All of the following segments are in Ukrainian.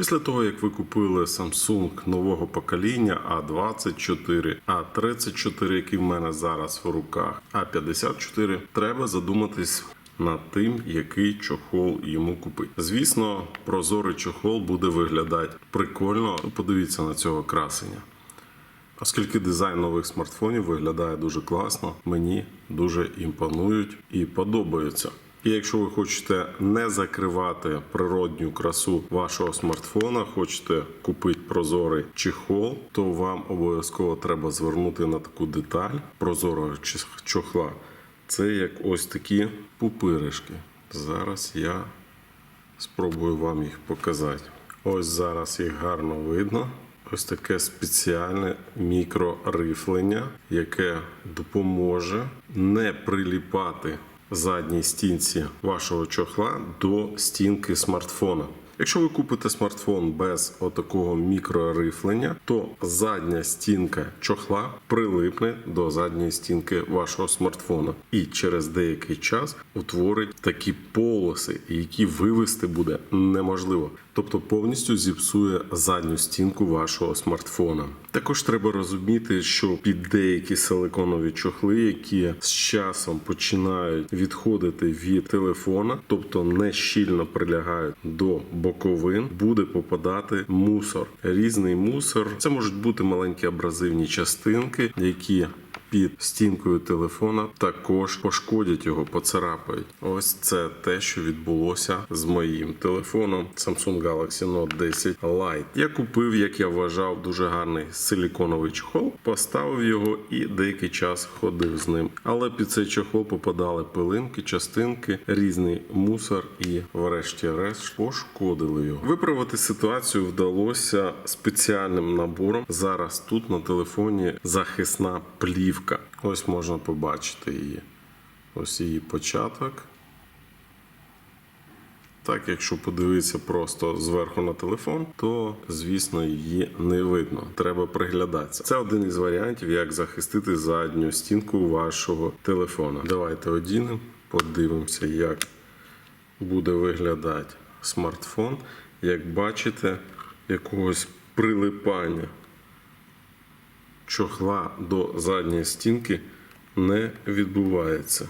Після того, як ви купили Samsung нового покоління A24, A34, який в мене зараз в руках, A54, треба задуматись над тим, який чохол йому купити. Звісно, прозорий чохол буде виглядати прикольно. Подивіться на цього красення. Оскільки дизайн нових смартфонів виглядає дуже класно, мені дуже імпонують і подобаються. І якщо ви хочете не закривати природню красу вашого смартфона, хочете купити прозорий чехол, то вам обов'язково треба звернути на таку деталь прозорого чохла. Це як ось такі пупиришки. Зараз я спробую вам їх показати. Ось зараз їх гарно видно. Ось таке спеціальне мікрорифлення, яке допоможе не приліпати задній стінці вашого чохла до стінки смартфона. Якщо ви купите смартфон без отакого мікрорифлення, то задня стінка чохла прилипне до задньої стінки вашого смартфона і через деякий час утворить такі полоси, які вивести буде неможливо. Тобто повністю зіпсує задню стінку вашого смартфона. Також треба розуміти, що під деякі силиконові чохли, які з часом починають відходити від телефона, тобто не щільно прилягають до боковин, буде попадати мусор. Різний мусор. Це можуть бути маленькі абразивні частинки, які під стінкою телефона також пошкодять його, поцарапають. Ось це те, що відбулося з моїм телефоном Samsung Galaxy Note 10 Lite. Я купив, як я вважав, дуже гарний силіконовий чохол, поставив його і деякий час ходив з ним. Але під цей чохол попадали пилинки, частинки, різний мусор і, врешті-решт, пошкодили його. Виправити ситуацію вдалося спеціальним набором. Зараз тут на телефоні захисна плівка. Ось можна побачити її. Ось її початок. Так, якщо подивитися просто зверху на телефон, то звісно її не видно. Треба приглядатися. Це один із варіантів, як захистити задню стінку вашого телефона. Давайте одінемо, подивимося, як буде виглядати смартфон. Як бачите, якогось прилипання чохла до задньої стінки не відбувається.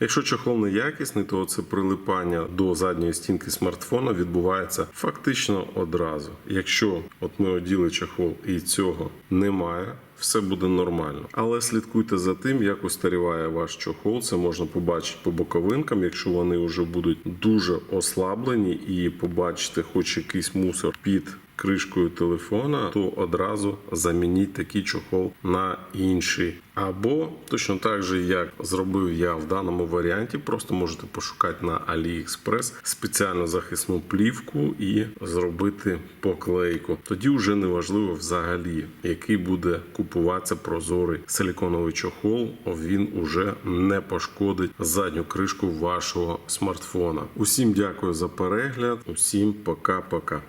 Якщо чохол неякісний, то це прилипання до задньої стінки смартфона відбувається фактично одразу. Якщо от ми оділи чохол і цього немає, все буде нормально. Але слідкуйте за тим, як устаріває ваш чохол. Це можна побачити по боковинкам, якщо вони вже будуть дуже ослаблені, і побачите хоч якийсь мусор під кришкою телефона, то одразу замініть такий чохол на інший. Або точно так же, як зробив я в даному варіанті, просто можете пошукати на AliExpress спеціальну захисну плівку і зробити поклейку. Тоді вже не важливо взагалі, який буде купуватися прозорий силіконовий чохол. Він уже не пошкодить задню кришку вашого смартфона. Усім дякую за перегляд, усім пока-пока.